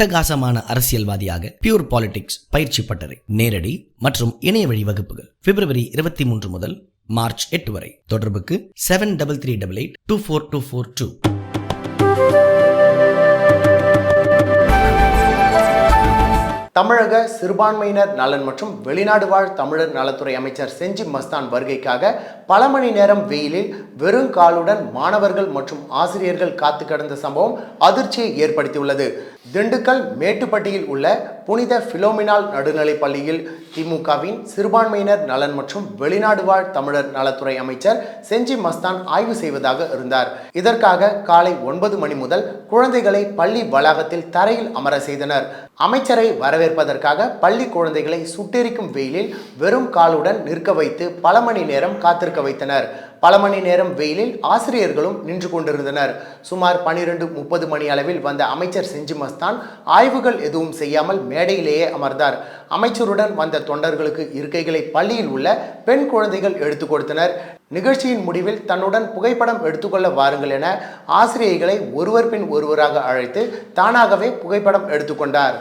அட்டகாசமான அரசியல்வாதியாக pure politics பயிற்சி பட்டறை நேரடி மற்றும் இணைய வழி வகுப்புகள் பிப்ரவரி இருபத்தி மூன்று முதல் மார்ச் எட்டு வரை. தொடர்புக்கு seven double three double eight two four two four two தமிழக சிறுபான்மையினர் நலன் மற்றும் வெளிநாடு வாழ் தமிழர் நலத்துறை அமைச்சர் செஞ்சி மஸ்தான் வருகைக்காக பல மணி நேரம் வெயிலில் வெறும் காலுடன் மாணவர்கள் மற்றும் ஆசிரியர்கள் காத்து கிடந்த சம்பவம் அதிர்ச்சியை ஏற்படுத்தியுள்ளது. திண்டுக்கல் மேட்டுப்பட்டியில் உள்ள புனித பிலோமினால் நடுநிலைப் பள்ளியில் திமுகவின் சிறுபான்மையினர் நலன் மற்றும் வெளிநாடு வாழ் தமிழர் நலத்துறை அமைச்சர் செஞ்சி மஸ்தான் ஆய்வு செய்வதாக இருந்தார். இதற்காக காலை ஒன்பது மணி முதல் குழந்தைகளை பள்ளி வளாகத்தில் தரையில் அமர செய்தனர். அமைச்சரை வரவேற்பதற்காக பள்ளி குழந்தைகளை சுட்டெரிக்கும் வெயிலில் வெறும் காலுடன் நிற்க வைத்து பல மணி நேரம் காத்திருக்க வைத்தனர். பல மணி நேரம் வெயிலில் ஆசிரியர்களும் நின்று கொண்டிருந்தனர். சுமார் பனிரெண்டு முப்பது மணி அளவில் வந்த அமைச்சர் செஞ்சி மஸ்தான் ஆய்வுகள் எதுவும் செய்யாமல் மேடையிலேயே அமர்ந்தார். அமைச்சருடன் வந்த தொண்டர்களுக்கு இருக்கைகளை பள்ளியில் உள்ள பெண் குழந்தைகள் எடுத்து கொடுத்தனர். நிகழ்ச்சியின் முடிவில் தன்னுடன் புகைப்படம் எடுத்துக்கொள்ள வாருங்கள் என ஆசிரியர்களை ஒருவர் பின் ஒருவராக அழைத்து தானாகவே புகைப்படம் எடுத்துக்கொண்டார்